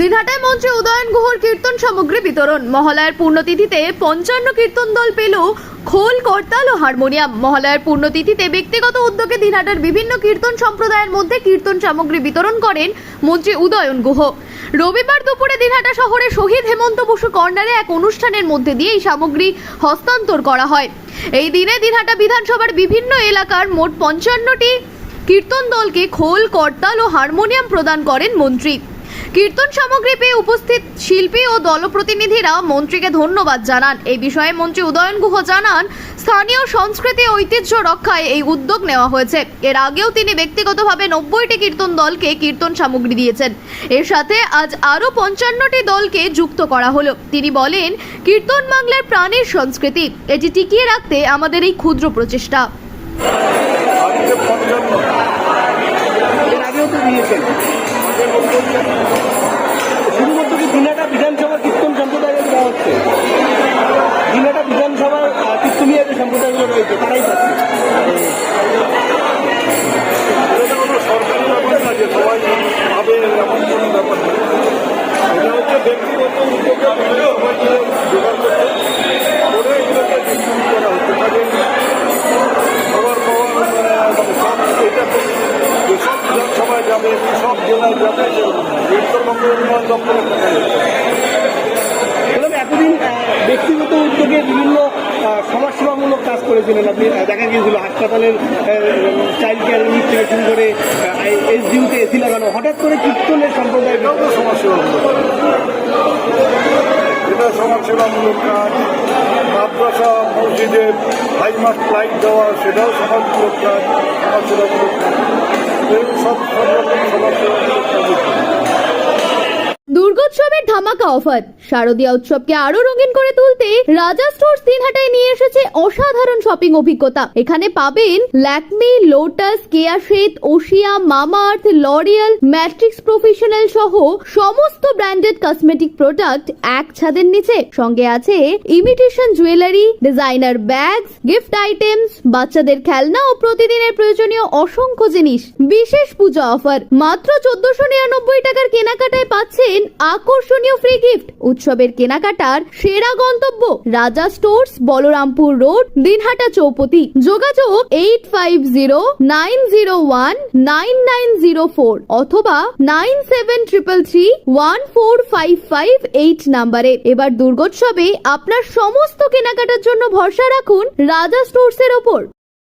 দিনহাটায় মঞ্চে উদয়ন গুহর কীর্তন সামগ্রী বিতরণ। মহালয়ার পূর্ণতিথিতে পঞ্চান্ন কীর্তন দল পেল খোল, করতাল ও হারমোনিয়াম। মহালয়ার পূর্ণতিথিতে ব্যক্তিগত উদ্যোগে দিনহাটার বিভিন্ন কীর্তন সম্প্রদায়ের মধ্যে কীর্তন সামগ্রী বিতরণ করেন মন্ত্রী উদয়ন গুহ। রবিবার দুপুরে দিনহাটা শহরে শহীদ হেমন্ত বসু কর্নারে এক অনুষ্ঠানের মধ্যে দিয়ে এই সামগ্রী হস্তান্তর করা হয়। এই দিনে দিনহাটা বিধানসভার বিভিন্ন এলাকার মোট পঞ্চান্নটি কীর্তন দলকে খোল, করতাল ও হারমোনিয়াম প্রদান করেন মন্ত্রী। কীর্তন সামগ্রী পেয়ে উপস্থিত শিল্পী ও দলপ্রতিনিধিরা মন্ত্রীকে ধন্যবাদ জানান। এই বিষয়ে মন্ত্রী উদয়ন গুহ জানান, স্থানীয় সংস্কৃতি ঐতিহ্য রক্ষায় এই উদ্যোগ নেওয়া হয়েছে। এর আগেও তিনি ব্যক্তিগতভাবে নব্বইটি কীর্তন দলকে কীর্তন সামগ্রী দিয়েছেন। এর সাথে আজ আরও পঞ্চান্নটি দলকে যুক্ত করা হলো। তিনি বলেন, কীর্তন বাংলার প্রাণের সংস্কৃতি। এটি টিকিয়ে রাখতে আমাদের এই ক্ষুদ্র প্রচেষ্টা। যাবে সব জেলায় যাবে এতদিন ব্যক্তিগত উদ্যোগে বিভিন্ন সমাজসেবামূলক কাজ করেছিলেন আপনি দেখা গিয়েছিল, হাসপাতালের চাইল্ড কেয়ার ইউনিট থেকে শুরু করে এসডিউতে এসি লাগানো হঠাৎ করে কীর্তনের সম্প্রদায় সমাজসেবামূলক। এটা সমাজসেবামূলক কাজ, মাদ্রাসা মসজিদে হাইমাস লাইট দেওয়া, সেটাও সমাজমূলক কাজ, সমাজসেবামূলক কাজ। সব সব রকম সমাজসেবামূলক কাজ দুর্গোৎসবের ধামাকা অফার। শারদীয়া উৎসবকে আরও রঙিন করে তুলতে রাজা স্টোর্স দিনহাটায় নিয়ে এসেছে অসাধারণ শপিং অভিজ্ঞতা। এখানে পাবেন Lakme, Lotus, Keya Seth Oshea, Mamaearth, L'Oreal, Matrix professional সহ সমস্ত ব্র্যান্ডেড কসমেটিক প্রোডাক্ট এক ছাদের নিচে। সঙ্গে আছে imitation jewellery, designer bags, gift items, বাচ্চাদের খেলনা ও প্রতিদিনের প্রয়োজনীয় অসংখ্য জিনিস। বিশেষ পূজা অফার। মাত্র চোদ্দশো নিরানব্বই টাকার কেনাকাটায় পাচ্ছেন আকর্ষণীয় ফ্রি গিফট উৎসবের কেনাকাটার সেরা গন্তব্য রাজা স্টোরস, বলরামপুর রোড, দিনহাটা চৌপতি। যোগাযোগ eight five zero nine zero one nine nine zero four অথবা nine seven triple three one four five five eight নাম্বারে। এবার দুর্গোৎসবে আপনার সমস্ত কেনাকাটার জন্য ভরসা রাখুন রাজা স্টোরসের ওপর।